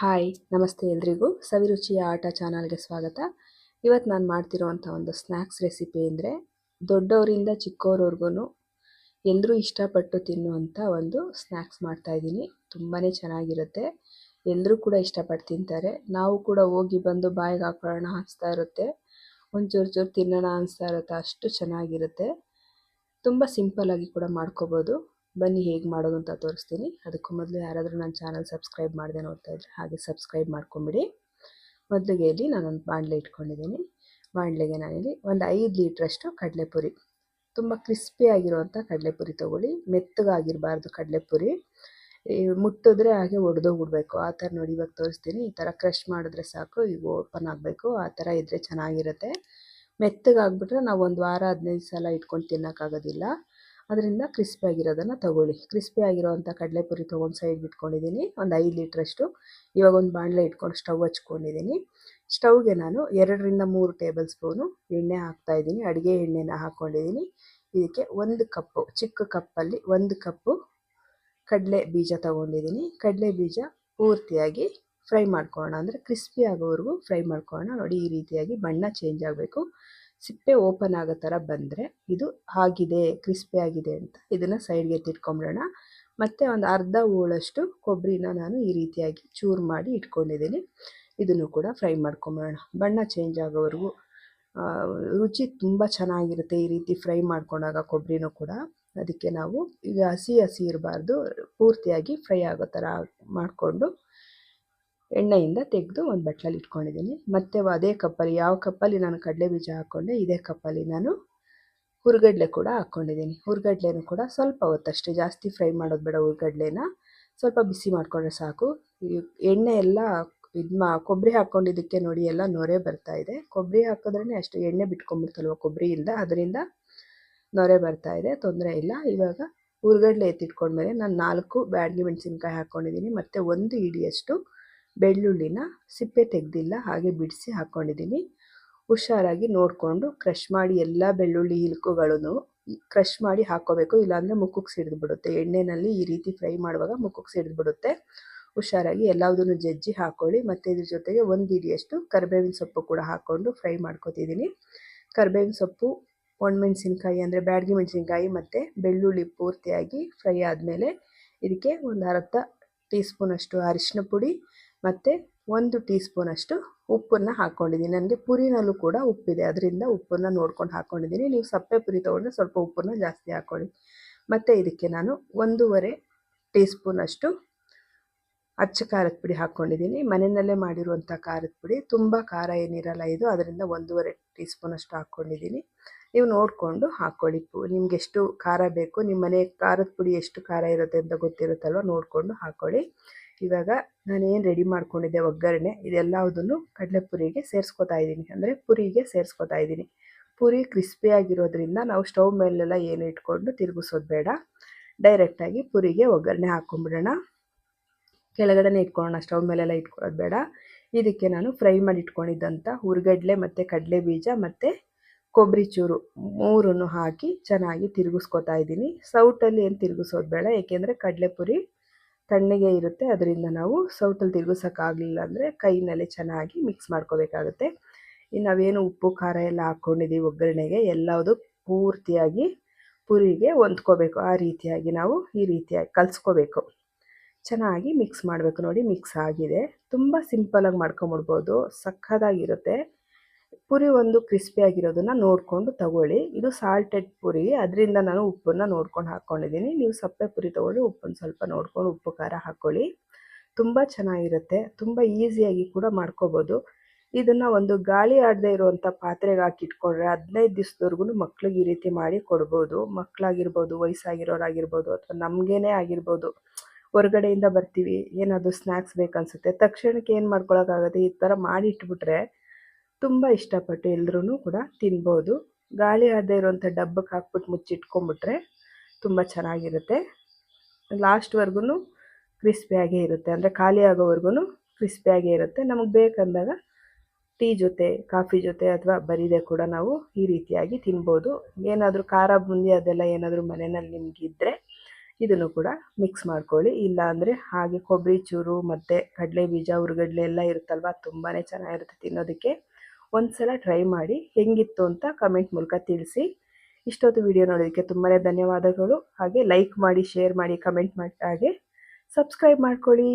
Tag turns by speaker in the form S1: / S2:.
S1: Hi, ನಮಸ್ತೆ ಎಲ್ರಿಗೂ. ಸವಿರುಚಿಯ ಆಟ ಚಾನಲ್ಗೆ ಸ್ವಾಗತ. ಇವತ್ತು ನಾನು ಮಾಡ್ತಿರೋವಂಥ ಒಂದು ಸ್ನ್ಯಾಕ್ಸ್ ರೆಸಿಪಿ ಅಂದರೆ ದೊಡ್ಡವರಿಂದ ಚಿಕ್ಕವ್ರವ್ರಿಗೂ ಎಲ್ಲರೂ ಇಷ್ಟಪಟ್ಟು ತಿನ್ನುವಂಥ ಒಂದು ಸ್ನ್ಯಾಕ್ಸ್ ಮಾಡ್ತಾಯಿದ್ದೀನಿ ತುಂಬಾ ಚೆನ್ನಾಗಿರುತ್ತೆ. ಎಲ್ಲರೂ ಕೂಡ ಇಷ್ಟಪಟ್ಟು ತಿಂತಾರೆ. ನಾವು ಕೂಡ ಹೋಗಿ ಬಂದು ಬಾಯಿಗೆ ಹಾಕೊಳ್ಳೋಣ ಅನಿಸ್ತಾ ಇರುತ್ತೆ. ಒಂಚೂರು ಚೂರು ತಿನ್ನೋಣ ಅನಿಸ್ತಾ ಇರುತ್ತೆ. ಅಷ್ಟು ಚೆನ್ನಾಗಿರುತ್ತೆ. ತುಂಬ ಸಿಂಪಲ್ಲಾಗಿ ಕೂಡ ಮಾಡ್ಕೋಬೋದು. ಬನ್ನಿ ಹೇಗೆ ಮಾಡೋದು ಅಂತ ತೋರಿಸ್ತೀನಿ. ಅದಕ್ಕೂ ಮೊದಲು ಯಾರಾದರೂ ನನ್ನ ಚಾನಲ್ ಸಬ್ಸ್ಕ್ರೈಬ್ ಮಾಡಿದೆ ನೋಡ್ತಾ ಇದ್ದರೆ ಹಾಗೆ ಸಬ್ಸ್ಕ್ರೈಬ್ ಮಾಡ್ಕೊಂಬಿಡಿ. ಮೊದಲಿಗೆ ಇಲ್ಲಿ ನಾನೊಂದು ಬಾಣಲೆ ಇಟ್ಕೊಂಡಿದ್ದೀನಿ. ಬಾಣಲೆಗೆ ನಾನಿಲ್ಲಿ ಒಂದು ಐದು ಲೀಟ್ರಷ್ಟು ಕಡಲೆಪುರಿ. ತುಂಬ ಕ್ರಿಸ್ಪಿಯಾಗಿರುವಂಥ ಕಡಲೆಪುರಿ ತೊಗೊಳ್ಳಿ. ಮೆತ್ತಗಾಗಿರಬಾರ್ದು ಕಡಲೆಪುರಿ. ಮುಟ್ಟಿದ್ರೆ ಹಾಗೆ ಒಡೆದೋಗ್ಬಿಡ್ಬೇಕು. ಆ ಥರ ನೋಡಿ ಇವಾಗ ತೋರಿಸ್ತೀನಿ. ಈ ಥರ ಕ್ರಷ್ ಮಾಡಿದ್ರೆ ಸಾಕು, ಈಗ ಓಪನ್ ಆಗಬೇಕು. ಆ ಥರ ಇದ್ದರೆ ಚೆನ್ನಾಗಿರುತ್ತೆ. ಮೆತ್ತಗಾಗ್ಬಿಟ್ರೆ ನಾವು ಒಂದು ವಾರ ಹದಿನೈದು ಸಲ ಇಟ್ಕೊಂಡು ತಿನ್ನೋಕ್ಕಾಗೋದಿಲ್ಲ. ಅದರಿಂದ ಕ್ರಿಸ್ಪಿ ಆಗಿರೋದನ್ನು ತಗೊಳ್ಳಿ. ಕ್ರಿಸ್ಪಿ ಆಗಿರೋವಂಥ ಕಡಲೆಪುರಿ ತೊಗೊಂಡು ಸೈಡ್ ಬಿಟ್ಕೊಂಡಿದ್ದೀನಿ ಒಂದು ಐದು ಲೀಟ್ರಷ್ಟು ಇವಾಗ ಒಂದು ಬಾಣಲೆ ಇಟ್ಕೊಂಡು ಸ್ಟವ್ ಹಚ್ಕೊಂಡಿದ್ದೀನಿ ಸ್ಟವ್ಗೆ ನಾನು ಎರಡರಿಂದ ಮೂರು ಟೇಬಲ್ ಸ್ಪೂನು ಎಣ್ಣೆ ಹಾಕ್ತಾಯಿದ್ದೀನಿ ಅಡುಗೆ ಎಣ್ಣೆನ ಹಾಕ್ಕೊಂಡಿದ್ದೀನಿ ಇದಕ್ಕೆ ಒಂದು ಕಪ್ಪು, ಚಿಕ್ಕ ಕಪ್ಪಲ್ಲಿ ಒಂದು ಕಪ್ಪು ಕಡಲೆ ಬೀಜ ತೊಗೊಂಡಿದ್ದೀನಿ ಕಡಲೆ ಬೀಜ ಪೂರ್ತಿಯಾಗಿ ಫ್ರೈ ಮಾಡ್ಕೊಳ್ಳೋಣ. ಅಂದರೆ ಕ್ರಿಸ್ಪಿ ಆಗೋವರೆಗೂ ಫ್ರೈ ಮಾಡ್ಕೊಳ್ಳೋಣ. ನೋಡಿ ಈ ರೀತಿಯಾಗಿ ಬಣ್ಣ ಚೇಂಜ್ ಆಗಬೇಕು. ಸಿಪ್ಪೆ ಓಪನ್ ಆಗೋ ಥರ ಬಂದರೆ ಇದು ಆಗಿದೆ, ಕ್ರಿಸ್ಪಿ ಆಗಿದೆ ಅಂತ ಇದನ್ನು ಸೈಡ್ಗೆ ಎತ್ತಿಟ್ಕೊಂಬಿಡೋಣ. ಮತ್ತು ಒಂದು ಅರ್ಧ ಹೋಳಷ್ಟು ಕೊಬ್ಬರಿನ ನಾನು ಈ ರೀತಿಯಾಗಿ ಚೂರು ಮಾಡಿ ಇಟ್ಕೊಂಡಿದ್ದೀನಿ. ಇದನ್ನು ಕೂಡ ಫ್ರೈ ಮಾಡ್ಕೊಂಬಿಡೋಣ. ಬಣ್ಣ ಚೇಂಜ್ ಆಗೋವರೆಗೂ ರುಚಿ ತುಂಬ ಚೆನ್ನಾಗಿರುತ್ತೆ ಈ ರೀತಿ ಫ್ರೈ ಮಾಡ್ಕೊಂಡಾಗ ಕೊಬ್ಬರಿನೂ ಕೂಡ. ಅದಕ್ಕೆ ನಾವು ಈಗ ಹಸಿ ಹಸಿ ಇರಬಾರ್ದು, ಪೂರ್ತಿಯಾಗಿ ಫ್ರೈ ಆಗೋ ಥರ ಮಾಡಿಕೊಂಡು ಎಣ್ಣೆಯಿಂದ ತೆಗೆದು ಒಂದು ಬಟ್ಟಲಲ್ಲಿ ಇಟ್ಕೊಂಡಿದ್ದೀನಿ. ಮತ್ತು ಅದೇ ಕಪ್ಪಲ್ಲಿ, ಯಾವ ಕಪ್ಪಲ್ಲಿ ನಾನು ಕಡಲೆ ಬೀಜ ಹಾಕ್ಕೊಂಡೆ ಇದೇ ಕಪ್ಪಲ್ಲಿ ನಾನು ಹುರ್ಗಡ್ಲೆ ಕೂಡ ಹಾಕ್ಕೊಂಡಿದ್ದೀನಿ ಹುರ್ಗಡ್ಲೆನೂ ಕೂಡ ಸ್ವಲ್ಪ ಹೊತ್ತಷ್ಟೇ, ಜಾಸ್ತಿ ಫ್ರೈ ಮಾಡೋದು ಬೇಡ ಹುರ್ಗಡ್ಲೆನ. ಸ್ವಲ್ಪ ಬಿಸಿ ಮಾಡಿಕೊಂಡ್ರೆ ಸಾಕು. ಎಣ್ಣೆ ಎಲ್ಲ ಇದು ಮಾ ಕೊಬ್ಬರಿ ಹಾಕ್ಕೊಂಡಿದ್ದಕ್ಕೆ ನೋಡಿ ಎಲ್ಲ ನೊರೆ ಬರ್ತಾ ಇದೆ. ಕೊಬ್ಬರಿ ಹಾಕಿದ್ರೇ ಅಷ್ಟು ಎಣ್ಣೆ ಬಿಟ್ಕೊಂಡ್ಬಿಡ್ತಲ್ವ ಕೊಬ್ಬರಿಯಿಂದ ಅದರಿಂದ ನೊರೆ ಬರ್ತಾ ಇದೆ, ತೊಂದರೆ ಇಲ್ಲ. ಇವಾಗ ಹುರ್ಗಡ್ಲೆ ಎತ್ತಿಟ್ಕೊಂಡ್ಮೇಲೆ ನಾನು ನಾಲ್ಕು ಬ್ಯಾಡಗಿ ಮೆಣಸಿನ್ಕಾಯಿ ಹಾಕ್ಕೊಂಡಿದ್ದೀನಿ ಮತ್ತು ಒಂದು ಇಡಿಯಷ್ಟು ಬೆಳ್ಳುಳ್ಳಿನ ಸಿಪ್ಪೆ ತೆಗೆದಿಲ್ಲ, ಹಾಗೆ ಬಿಡಿಸಿ ಹಾಕ್ಕೊಂಡಿದ್ದೀನಿ ಹುಷಾರಾಗಿ ನೋಡಿಕೊಂಡು ಕ್ರಷ್ ಮಾಡಿ ಎಲ್ಲ ಬೆಳ್ಳುಳ್ಳಿ ಇಲ್ಕುಗಳನ್ನು ಕ್ರಷ್ ಮಾಡಿ ಹಾಕ್ಕೋಬೇಕು. ಇಲ್ಲಾಂದರೆ ಮುಖಕ್ಕೆ ಸಿಡಿದು ಬಿಡುತ್ತೆ ಎಣ್ಣೆಯಲ್ಲಿ ಈ ರೀತಿ ಫ್ರೈ ಮಾಡುವಾಗ ಮುಖಕ್ಕೆ ಸಿಡಿದು ಬಿಡುತ್ತೆ ಹುಷಾರಾಗಿ ಎಲ್ಲದನ್ನು ಜಜ್ಜಿ ಹಾಕ್ಕೊಳ್ಳಿ ಮತ್ತು ಇದ್ರ ಜೊತೆಗೆ ಒಂದು ಇಡಿಯಷ್ಟು ಕರಿಬೇವಿನ ಸೊಪ್ಪು ಕೂಡ ಹಾಕ್ಕೊಂಡು ಫ್ರೈ ಮಾಡ್ಕೊತಿದ್ದೀನಿ. ಕರಿಬೇವಿನ ಸೊಪ್ಪು ಒಣಮೆಣಸಿನ್ಕಾಯಿ ಅಂದರೆ ಬ್ಯಾಡಗಿ ಮೆಣಸಿನ್ಕಾಯಿ ಮತ್ತು ಬೆಳ್ಳುಳ್ಳಿ ಪೂರ್ತಿಯಾಗಿ ಫ್ರೈ ಆದಮೇಲೆ ಇದಕ್ಕೆ ಒಂದು ಅರ್ಧ ಟೀ ಸ್ಪೂನಷ್ಟು ಅರಿಶಿನ ಪುಡಿ ಮತ್ತು ಒಂದು ಟೀ ಸ್ಪೂನಷ್ಟು ಉಪ್ಪನ್ನು ಹಾಕ್ಕೊಂಡಿದ್ದೀನಿ ನನಗೆ ಪುರಿನಲ್ಲೂ ಕೂಡ ಉಪ್ಪಿದೆ. ಅದರಿಂದ ಉಪ್ಪನ್ನು ನೋಡ್ಕೊಂಡು ಹಾಕ್ಕೊಂಡಿದ್ದೀನಿ ನೀವು ಸಪ್ಪೆ ಪುರಿ ತೊಗೊಂಡ್ರೆ ಸ್ವಲ್ಪ ಉಪ್ಪನ್ನು ಜಾಸ್ತಿ ಹಾಕ್ಕೊಳ್ಳಿ ಮತ್ತು ಇದಕ್ಕೆ ನಾನು ಒಂದೂವರೆ ಟೀ ಸ್ಪೂನಷ್ಟು ಅಚ್ಚ ಖಾರದ ಪುಡಿ ಹಾಕ್ಕೊಂಡಿದ್ದೀನಿ ಮನೆಯಲ್ಲೇ ಮಾಡಿರುವಂಥ ಖಾರದ ಪುಡಿ. ತುಂಬ ಖಾರ ಏನಿರಲ್ಲ ಇದು. ಅದರಿಂದ ಒಂದೂವರೆ ಟೀ ಸ್ಪೂನಷ್ಟು ಹಾಕ್ಕೊಂಡಿದ್ದೀನಿ ನೀವು ನೋಡಿಕೊಂಡು ಹಾಕ್ಕೊಳ್ಳಿ ಪು, ನಿಮ್ಗೆ ಎಷ್ಟು ಖಾರ ಬೇಕು, ನಿಮ್ಮ ಮನೆ ಖಾರದ ಪುಡಿ ಎಷ್ಟು ಖಾರ ಇರುತ್ತೆ ಅಂತ ಗೊತ್ತಿರುತ್ತಲ್ವ, ನೋಡಿಕೊಂಡು ಹಾಕ್ಕೊಳ್ಳಿ ಇವಾಗ ನಾನೇನು ರೆಡಿ ಮಾಡ್ಕೊಂಡಿದ್ದೆ ಒಗ್ಗರಣೆ ಇದೆಲ್ಲದನ್ನು ಕಡಲೆಪುರಿಗೆ ಸೇರಿಸ್ಕೊತಾ ಇದ್ದೀನಿ. ಅಂದರೆ ಪುರಿಗೆ ಸೇರಿಸ್ಕೊತಾ ಇದ್ದೀನಿ. ಪುರಿ ಕ್ರಿಸ್ಪಿಯಾಗಿರೋದ್ರಿಂದ ನಾವು ಸ್ಟವ್ ಮೇಲೆಲ್ಲ ಏನು ಇಟ್ಕೊಂಡು ತಿರುಗಿಸೋದು ಬೇಡ. ಡೈರೆಕ್ಟಾಗಿ ಪುರಿಗೆ ಒಗ್ಗರಣೆ ಹಾಕ್ಕೊಂಬಿಡೋಣ ಕೆಳಗಡೆನೇ ಇಟ್ಕೊಳ್ಳೋಣ ಸ್ಟವ್ ಮೇಲೆಲ್ಲ ಇಟ್ಕೊಳ್ಳೋದು ಬೇಡ. ಇದಕ್ಕೆ ನಾನು ಫ್ರೈ ಮಾಡಿ ಇಟ್ಕೊಂಡಿದ್ದಂಥ ಹುರ್ಗಡ್ಲೆ ಮತ್ತು ಕಡಲೆ ಬೀಜ ಮತ್ತು ಕೊಬ್ಬರಿ ಚೂರು ಮೂರನ್ನು ಹಾಕಿ ಚೆನ್ನಾಗಿ ತಿರುಗಿಸ್ಕೊತಾ ಇದ್ದೀನಿ. ಸೌಟಲ್ಲಿ ಏನು ತಿರುಗಿಸೋದು ಬೇಡ, ಏಕೆಂದರೆ ಕಡಲೆಪುರಿ ತಣ್ಣಗೆ ಇರುತ್ತೆ. ಅದರಿಂದ ನಾವು ಸೌಟಲ್ಲಿ ತಿರುಗಿಸೋಕ್ಕಾಗಲಿಲ್ಲ ಅಂದರೆ ಕೈನಲ್ಲೇ ಚೆನ್ನಾಗಿ ಮಿಕ್ಸ್ ಮಾಡ್ಕೋಬೇಕಾಗುತ್ತೆ. ಇನ್ನು ನಾವೇನು ಉಪ್ಪು, ಖಾರ ಎಲ್ಲ ಹಾಕ್ಕೊಂಡಿದ್ದೀವಿ ಒಗ್ಗರಣೆಗೆ, ಎಲ್ಲವುದು ಪೂರ್ತಿಯಾಗಿ ಪುರಿಗೆ ಹೊಂದ್ಕೋಬೇಕು. ಆ ರೀತಿಯಾಗಿ ನಾವು ಈ ರೀತಿಯಾಗಿ ಕಲಿಸ್ಕೋಬೇಕು. ಚೆನ್ನಾಗಿ ಮಿಕ್ಸ್ ಮಾಡಬೇಕು ನೋಡಿ ಮಿಕ್ಸ್ ಆಗಿದೆ. ತುಂಬ ಸಿಂಪಲಾಗಿ ಮಾಡ್ಕೊಂಬಿಡ್ಬೋದು. ಸಕ್ಕದಾಗಿರುತ್ತೆ ಪುರಿ ಒಂದು ಕ್ರಿಸ್ಪಿಯಾಗಿರೋದನ್ನು ನೋಡಿಕೊಂಡು ತಗೊಳ್ಳಿ. ಇದು ಸಾಲ್ಟೆಡ್ ಪುರಿ. ಅದರಿಂದ ನಾನು ಉಪ್ಪನ್ನು ನೋಡ್ಕೊಂಡು ಹಾಕೊಂಡಿದ್ದೀನಿ. ನೀವು ಸಪ್ಪೆ ಪುರಿ ತಗೊಳ್ಳಿ, ಉಪ್ಪನ್ನು ಸ್ವಲ್ಪ ನೋಡ್ಕೊಂಡು ಉಪ್ಪು, ಖಾರ ಹಾಕೊಳ್ಳಿ. ತುಂಬ ಚೆನ್ನಾಗಿರುತ್ತೆ. ತುಂಬ ಈಸಿಯಾಗಿ ಕೂಡ ಮಾಡ್ಕೋಬೋದು. ಇದನ್ನು ಒಂದು ಗಾಳಿ ಆಡದೇ ಇರುವಂತ ಪಾತ್ರೆಗೆ ಹಾಕಿ ಇಟ್ಕೊಂಡ್ರೆ ಹದಿನೈದು ದಿವಸದವರೆಗೂ ಮಕ್ಳಿಗೆ ಈ ರೀತಿ ಮಾಡಿ ಕೊಡ್ಬೋದು. ಮಕ್ಕಳಾಗಿರ್ಬೋದು ವಯಸ್ಸಾಗಿರೋರಾಗಿರ್ಬೋದು ಅಥವಾ ನಮಗೇನೆ ಆಗಿರ್ಬೋದು. ಹೊರಗಡೆಯಿಂದ ಬರ್ತೀವಿ, ಏನಾದರೂ ಸ್ನ್ಯಾಕ್ಸ್ ಬೇಕನ್ಸುತ್ತೆ. ತಕ್ಷಣಕ್ಕೆ ಏನು ಮಾಡ್ಕೊಳಕ್ಕಾಗುತ್ತೆ? ಈ ಥರ ಮಾಡಿ ಇಟ್ಬಿಟ್ರೆ ತುಂಬ ಇಷ್ಟಪಟ್ಟು ಎಲ್ಲರೂ ಕೂಡ ತಿನ್ಬೋದು. ಗಾಳಿ ಆದ ಇರುವಂಥ ಡಬ್ಬಕ್ಕೆ ಹಾಕ್ಬಿಟ್ಟು ಮುಚ್ಚಿಟ್ಕೊಂಬಿಟ್ರೆ ತುಂಬ ಚೆನ್ನಾಗಿರುತ್ತೆ. ಲಾಸ್ಟ್ವರೆಗೂ ಕ್ರಿಸ್ಪಿಯಾಗೇ ಇರುತ್ತೆ. ಅಂದರೆ ಖಾಲಿ ಆಗೋವರೆಗೂ ಕ್ರಿಸ್ಪಿಯಾಗೇ ಇರುತ್ತೆ. ನಮಗೆ ಬೇಕಂದಾಗ ಟೀ ಜೊತೆ, ಕಾಫಿ ಜೊತೆ ಅಥವಾ ಬರೀದೆ ಕೂಡ ನಾವು ಈ ರೀತಿಯಾಗಿ ತಿನ್ಬೋದು. ಏನಾದರೂ ಖಾರ ಬುಂದಿ ಅದೆಲ್ಲ ಏನಾದರೂ ಮನೆಯಲ್ಲಿ ನಿಮಗಿದ್ದರೆ ಇದನ್ನು ಕೂಡ ಮಿಕ್ಸ್ ಮಾಡ್ಕೊಳ್ಳಿ. ಇಲ್ಲ ಅಂದರೆ ಹಾಗೆ ಕೊಬ್ಬರಿ ಚೂರು ಮತ್ತು ಕಡಲೆ ಬೀಜ ಹುರ್ಗಡ್ಲೆ ಎಲ್ಲ ಇರುತ್ತಲ್ವ ತುಂಬಾ ಚೆನ್ನಾಗಿರುತ್ತೆ ತಿನ್ನೋದಕ್ಕೆ. ಒಂದು ಸಲ ಟ್ರೈ ಮಾಡಿ ಹೆಂಗಿತ್ತು ಅಂತ ಕಮೆಂಟ್ ಮೂಲಕ ತಿಳಿಸಿ. ಇಷ್ಟೊತ್ತು ವಿಡಿಯೋ ನೋಡೋದಕ್ಕೆ ತುಂಬಾ ಧನ್ಯವಾದಗಳು. ಹಾಗೆ ಲೈಕ್ ಮಾಡಿ ಶೇರ್ ಮಾಡಿ ಕಮೆಂಟ್ ಮಾಡಿ ಹಾಗೆ ಸಬ್ಸ್ಕ್ರೈಬ್ ಮಾಡ್ಕೊಳ್ಳಿ.